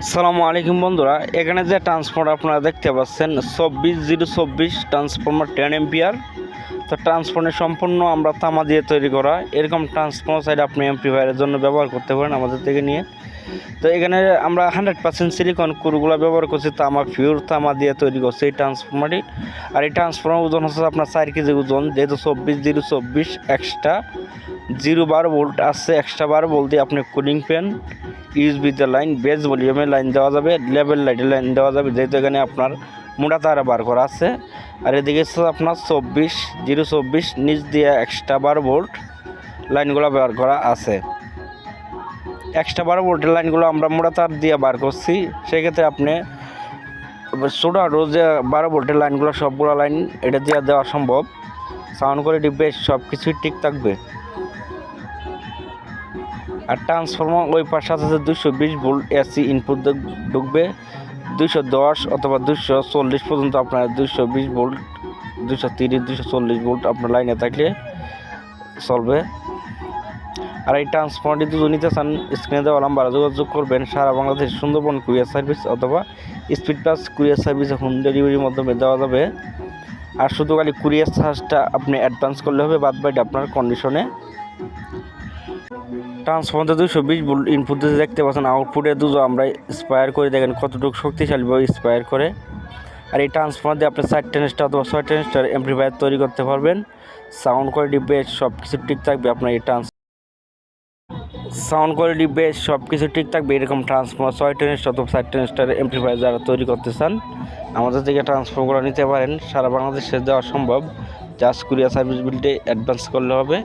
আসসালামু আলাইকুম বন্ধুরা, এখানে যে ট্রান্সফর্মার আপনারা দেখতে পাচ্ছেন, চব্বিশ জিরো চব্বিশ ট্রান্সফর্মার টেন এম্পিয়ার তো ট্রান্সফর্মার সম্পূর্ণ আমরা তামা দিয়ে তৈরি করা, এরকম ট্রান্সফর্মার সাইড আপনি এমপ্লিফায়ারের জন্য ব্যবহার করতে পারেন আমাদের থেকে নিয়ে। তো এখানে আমরা হান্ড্রেড পার্সেন্ট সিলিকন কুরগুলো ব্যবহার করছি, তামা পিওর তামা দিয়ে তৈরি করছি এই ট্রান্সফর্মারটি আর এই ট্রান্সফর্মার ওজন হচ্ছে আপনার চার কেজি ওজন, যেহেতু চব্বিশ জিরো চব্বিশ এক্সট্রা জিরো বারো ভোল্ট আসছে এক্সট্রা বারো দিয়ে আপনি কুলিং ফ্যান ইউএসবিতে লাইন বেস ভলিউমের লাইন দেওয়া যাবে লেভেল লাইটের লাইন দেওয়া যাবে, যেহেতু এখানে আপনার মোটা তার বার করা আছে। আর এদিকে হচ্ছে আপনার চব্বিশ, জিরো চব্বিশ, নিচ দিয়ে এক্সট্রা বারো ভোল্ট লাইনগুলো ব্যবহার করা আছে। এক্সট্রা বারো ভোল্টের লাইনগুলো আমরা মোটা তার দিয়ে বার করছি, সেক্ষেত্রে আপনি ছোটো রোজে বারো ভোল্টের লাইনগুলো সবগুলো লাইন এটা দিয়ে দেওয়া সম্ভব। সাউন্ড কোয়ালিটি বেশ সব কিছুই ঠিক থাকবে। আর ট্রান্সফর্মার ওই পাশে আছে দুশো বিশ ভোল্ট এসি ইনপুট ঢুকবে। দুশো দশ অথবা দুশো চল্লিশ পর্যন্ত আপনার দুশো বিশ ভোল্ট দুশো তিরিশ দুশো চল্লিশ ভোল্ট আপনার লাইনে থাকলে চলবে। আর এই ট্রান্সফর্মারটি যদি নিতে চান স্ক্রিনে দেওয়া নাম্বার যোগাযোগ করবেন। সারা বাংলাদেশ সুন্দরবন কুরিয়ার সার্ভিস অথবা speed plus courier service home ডেলিভারির মাধ্যমে দেওয়া যাবে। আর শুধু খালি কুরিয়ার চার্জটা আপনি অ্যাডভান্স করলে হবে, বাদ বাকি আপনার কন্ডিশনে ট্রান্সফর্মার দুশো বিশ ভোল্ট ইনপুট দিতে দেখতে পাচ্ছেন আউটপুটে দুটো আমরা স্পায়ার করে দেখেন কতটুকু শক্তিশালীভাবে স্পায়ার করে। আর এই ট্রান্সফর্মার দিয়ে আপনি চার টেনস্টার অথবা ছয় টেনস্টার এমপ্লিফায়ার তৈরি করতে পারবেন। সাউন্ড কোয়ালিটি বেশ সব কিছু ঠিক থাকবে আপনার এই ট্রান্স সাউন্ড কোয়ালিটি বেশ সব কিছু ঠিক থাকবে এরকম ট্রান্সফর্মার ছয় টেনস্টার অথবা চার টেনস্টার এমপ্লিফায়ার যারা তৈরি করতে চান, আমাদের থেকে ট্রান্সফর্মগুলো নিতে পারেন। সারা বাংলাদেশে দেওয়া সম্ভব। জাস্ট কুরিয়া সার্ভিস বিলটি অ্যাডভান্স করলে হবে।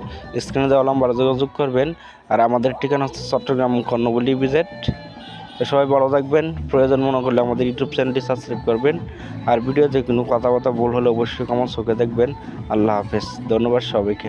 স্ক্রিনে দেওয়া নম্বরে যোগাযোগ করবেন। আর আমাদের ঠিকানা হচ্ছে চট্টগ্রাম কর্ণবলি বিজেট সবাই ভালো থাকবেন। প্রয়োজন মনে করলে আমাদের ইউটিউব চ্যানেলটি সাবস্ক্রাইব করবেন। আর ভিডিওতে কোনো কথাবার্তা ভুল হলে অবশ্যই কমন চোখে দেখবেন। আল্লাহ হাফেজ। ধন্যবাদ সবাইকে।